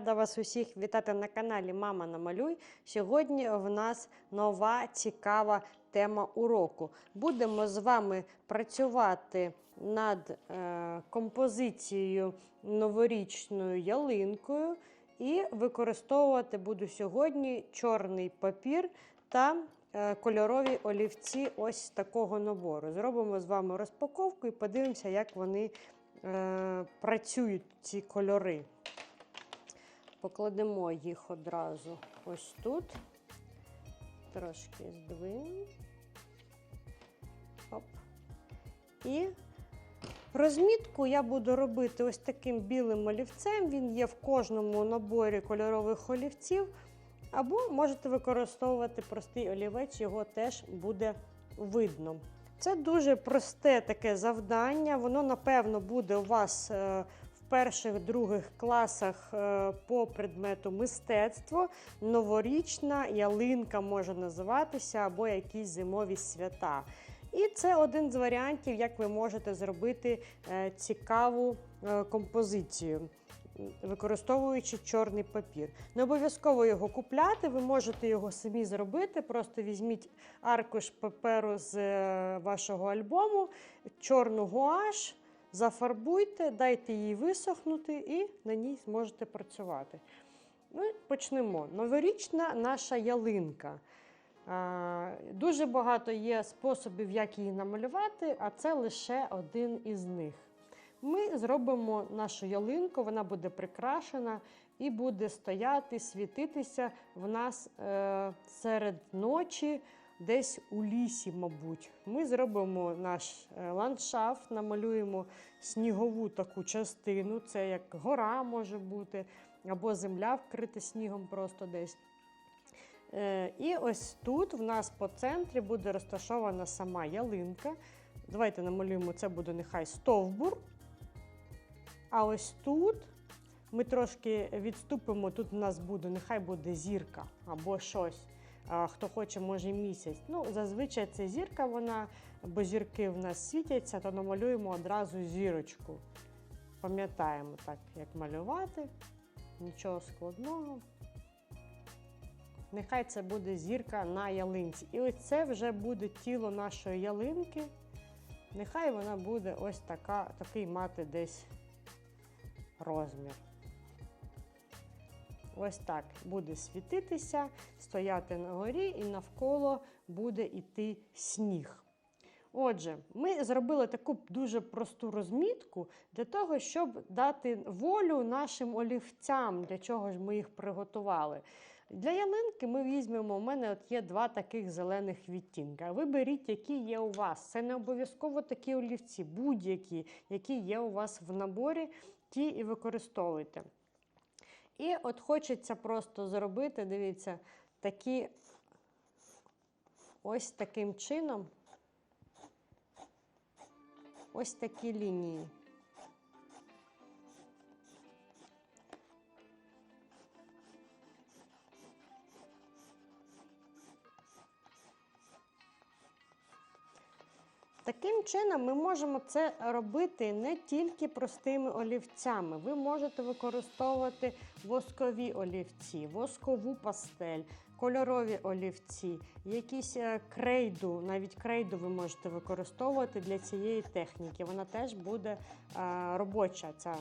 рада вас усіх вітати на каналі Мама Намалюй. Сьогодні в нас нова цікава тема уроку. Будемо з вами працювати над е, композицією новорічною ялинкою і використовувати буду сьогодні чорний папір та е, кольорові олівці ось такого набору. Зробимо з вами розпаковку і подивимося, як вони е, працюють ці кольори. Покладемо їх одразу ось тут. Трошки здвинемо. Оп. І розмітку я буду робити ось таким білим олівцем. Він є в кожному наборі кольорових олівців. Або можете використовувати простий олівець, його теж буде видно. Це дуже просте таке завдання. Воно, напевно, буде у вас е, в перших других класах е, по предмету мистецтво. Новорічна ялинка може називатися, або якісь зимові свята. І це один з варіантів, як ви можете зробити е, цікаву е, композицію використовуючи чорний папір. Не обов'язково його купляти, ви можете його самі зробити. Просто візьміть аркуш паперу з вашого альбому, чорну гуаш, зафарбуйте, дайте їй висохнути і на ній зможете працювати. Ну, Почнемо. Новорічна наша ялинка. Дуже багато є способів, як її намалювати, а це лише один із них. Ми зробимо нашу ялинку, вона буде прикрашена і буде стояти, світитися в нас е, серед ночі, десь у лісі, мабуть. Ми зробимо наш е, ландшафт, намалюємо снігову таку частину. Це як гора може бути, або земля вкрита снігом просто десь. Е, і ось тут в нас по центрі буде розташована сама ялинка. Давайте намалюємо, це буде нехай стовбур. А ось тут ми трошки відступимо, тут у нас буде, нехай буде зірка або щось. Хто хоче, може місяць. Ну, Зазвичай це зірка, вона, бо зірки в нас світяться, то намалюємо одразу зірочку. Пам'ятаємо так, як малювати. Нічого складного. Нехай це буде зірка на ялинці. І ось це вже буде тіло нашої ялинки. Нехай вона буде ось така, такий мати десь розмір. Ось так буде світитися, стояти на горі, і навколо буде йти сніг. Отже, ми зробили таку дуже просту розмітку для того, щоб дати волю нашим олівцям, для чого ж ми їх приготували. Для ялинки ми візьмемо, у мене от є два таких зелених відтінка. Виберіть, які є у вас. Це не обов'язково такі олівці, будь-які, які є у вас в наборі, ті і використовуйте. І от хочеться просто зробити, дивіться, такі ось таким чином, ось такі лінії. Таким чином, ми можемо це робити не тільки простими олівцями. Ви можете використовувати воскові олівці, воскову пастель, кольорові олівці, якісь е, крейду, навіть крейду ви можете використовувати для цієї техніки. Вона теж буде е, робоча, ця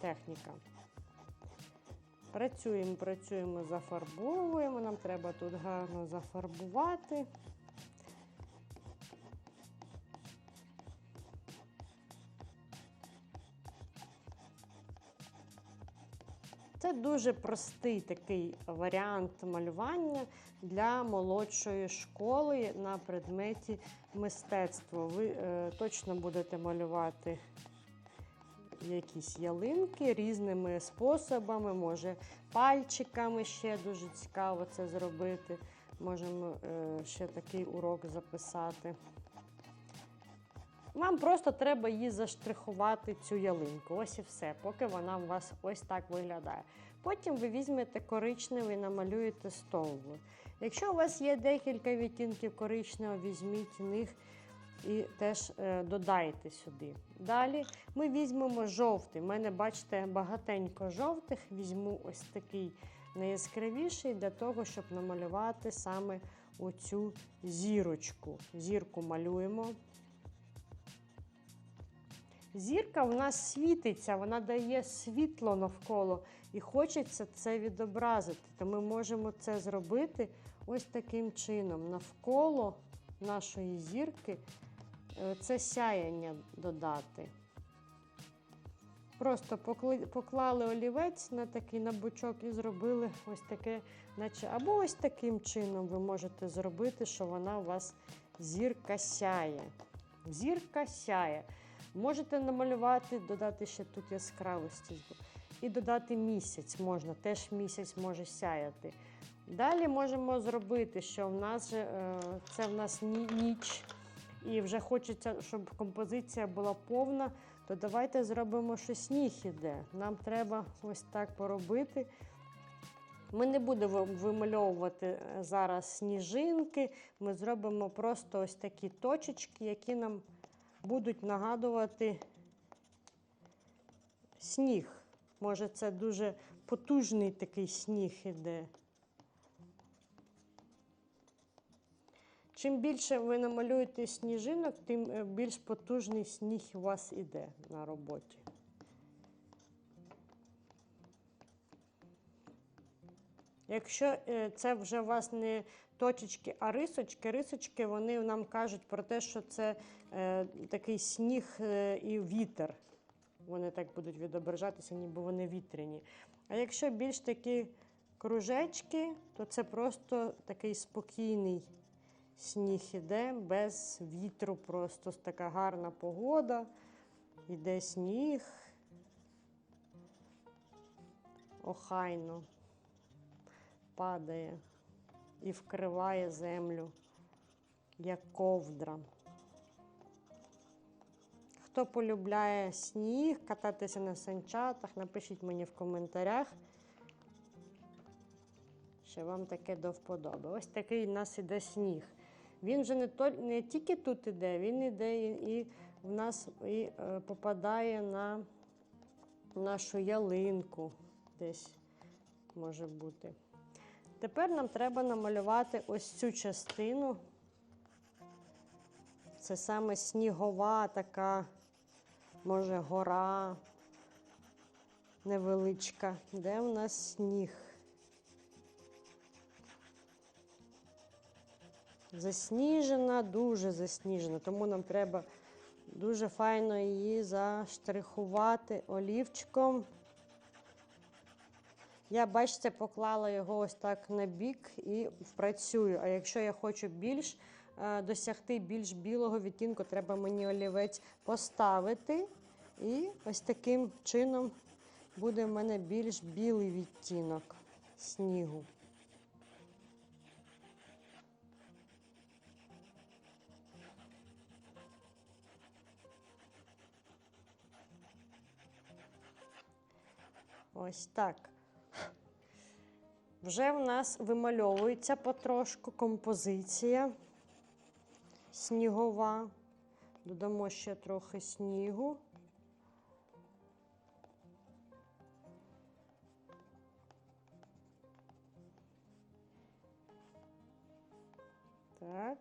техніка. Працюємо, працюємо, зафарбовуємо. Нам треба тут гарно зафарбувати. Це дуже простий такий варіант малювання для молодшої школи на предметі мистецтво. Ви е, точно будете малювати якісь ялинки різними способами, може пальчиками ще дуже цікаво це зробити. Можемо е, ще такий урок записати. Вам просто треба її заштрихувати, цю ялинку. Ось і все, поки вона у вас ось так виглядає. Потім ви візьмете коричневий і намалюєте стовбур. Якщо у вас є декілька відтінків коричневого, візьміть них і теж е, додайте сюди. Далі ми візьмемо жовтий. У мене, бачите, багатенько жовтих. Візьму ось такий найяскравіший для того, щоб намалювати саме оцю зірочку. Зірку малюємо. Зірка в нас світиться, вона дає світло навколо і хочеться це відобразити. То ми можемо це зробити ось таким чином. Навколо нашої зірки е, це сяяння додати. Просто поклали олівець на такий на бочок і зробили ось таке, наче або ось таким чином ви можете зробити, що вона у вас зірка сяє. Зірка сяє. Можете намалювати, додати ще тут яскравості і додати місяць можна, теж місяць може сяяти. Далі можемо зробити, що в нас е, це в нас ніч, і вже хочеться, щоб композиція була повна, то давайте зробимо, що сніг іде. Нам треба ось так поробити. Ми не будемо вимальовувати е, зараз сніжинки, ми зробимо просто ось такі точечки, які нам будуть нагадувати сніг. Може, це дуже потужний такий сніг іде. Чим більше ви намалюєте сніжинок, тим е, більш потужний сніг у вас іде на роботі. Якщо е, це вже у вас не точечки, а рисочки, рисочки вони нам кажуть про те, що це такий сніг е, і вітер. Вони так будуть відображатися, ніби вони вітряні. А якщо більш такі кружечки, то це просто такий спокійний сніг іде, без вітру, просто така гарна погода. Іде сніг. Охайно падає і вкриває землю, як ковдра. Хто полюбляє сніг, кататися на санчатах, напишіть мені в коментарях, що вам таке до вподоби. Ось такий у нас іде сніг. Він вже не, то, не тільки тут іде, він іде і, і в нас і, е, попадає на нашу ялинку десь може бути. Тепер нам треба намалювати ось цю частину. Це саме снігова така, може, гора невеличка. Де у нас сніг? Засніжена, дуже засніжена, тому нам треба дуже файно її заштрихувати олівчиком. Я, бачите, поклала його ось так на бік і працюю. А якщо я хочу більш е, досягти більш білого відтінку, треба мені олівець поставити. І ось таким чином буде в мене більш білий відтінок снігу. Ось так. Вже в нас вимальовується потрошку композиція снігова. Додамо ще трохи снігу. Так.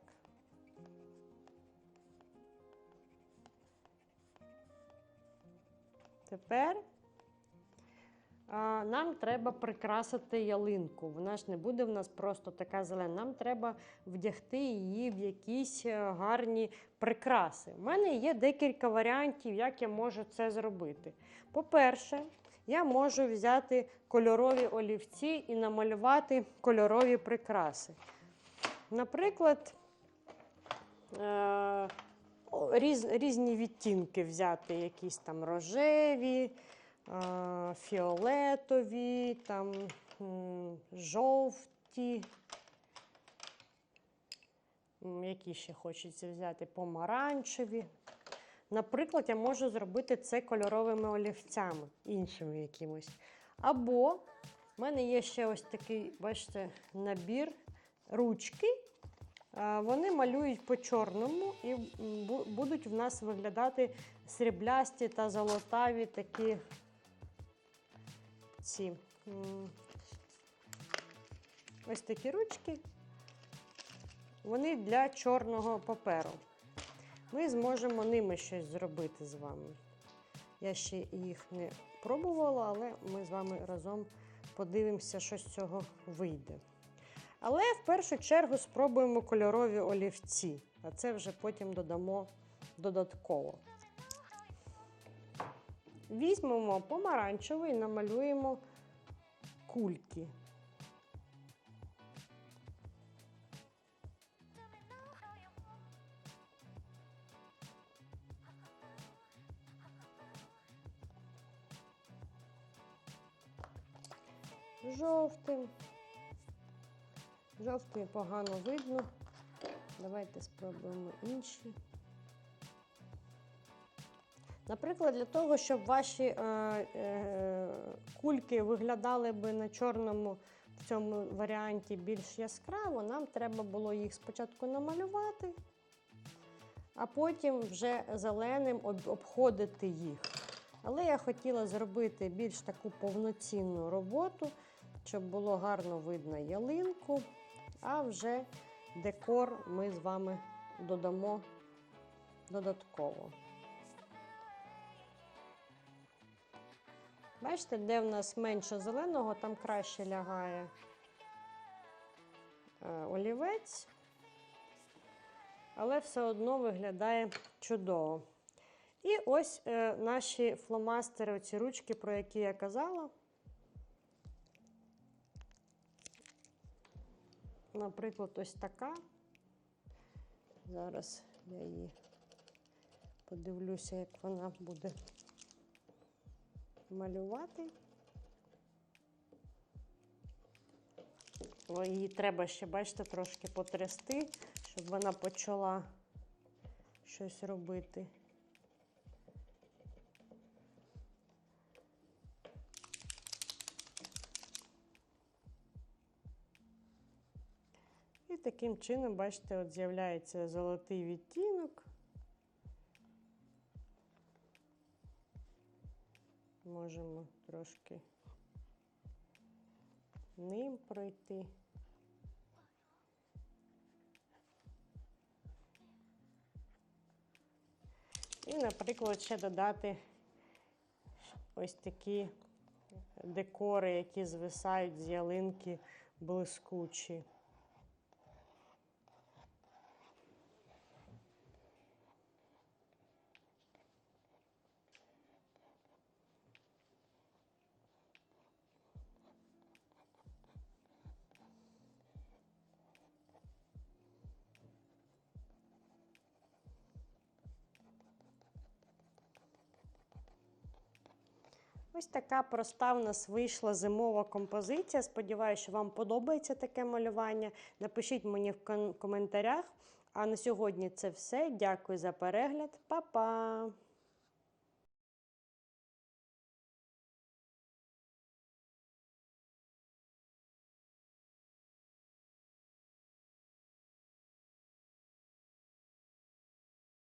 Тепер а, Нам треба прикрасити ялинку. Вона ж не буде в нас просто така зелена. Нам треба вдягти її в якісь е, гарні прикраси. У мене є декілька варіантів, як я можу це зробити. По-перше, я можу взяти кольорові олівці і намалювати кольорові прикраси. Наприклад, е, різ, різні відтінки взяти, якісь там рожеві е, фіолетові, там жовті. Які ще хочеться взяти помаранчеві. Наприклад, я можу зробити це кольоровими олівцями, іншими якимось. Або в мене є ще ось такий, бачите, набір ручки. Вони малюють по чорному і будуть в нас виглядати сріблясті та золотаві такі ці. Ось такі ручки. Вони для чорного паперу. Ми зможемо ними щось зробити з вами. Я ще їх не пробувала, але ми з вами разом подивимося, що з цього вийде. Але в першу чергу спробуємо кольорові олівці, а це вже потім додамо додатково. Візьмемо помаранчевий і намалюємо кульки. Жовтим. Жовтий погано видно. Давайте спробуємо інші. Наприклад, для того, щоб ваші е, е, кульки виглядали би на чорному в цьому варіанті більш яскраво, нам треба було їх спочатку намалювати, а потім вже зеленим обходити їх. Але я хотіла зробити більш таку повноцінну роботу, щоб було гарно видно ялинку, а вже декор ми з вами додамо додатково. Бачите, де в нас менше зеленого, там краще лягає е, олівець, але все одно виглядає чудово. І ось е, наші фломастери, оці ручки, про які я казала. Наприклад, ось така. Зараз я її подивлюся, як вона буде малювати. О, її треба ще, бачите, трошки потрясти, щоб вона почала щось робити. Таким чином, бачите, от з'являється золотий відтінок. Можемо трошки ним пройти. І, наприклад, ще додати ось такі декори, які звисають з ялинки блискучі. Ось така проста в нас вийшла зимова композиція. Сподіваюся, що вам подобається таке малювання. Напишіть мені в коментарях. А на сьогодні це все. Дякую за перегляд. Па-па!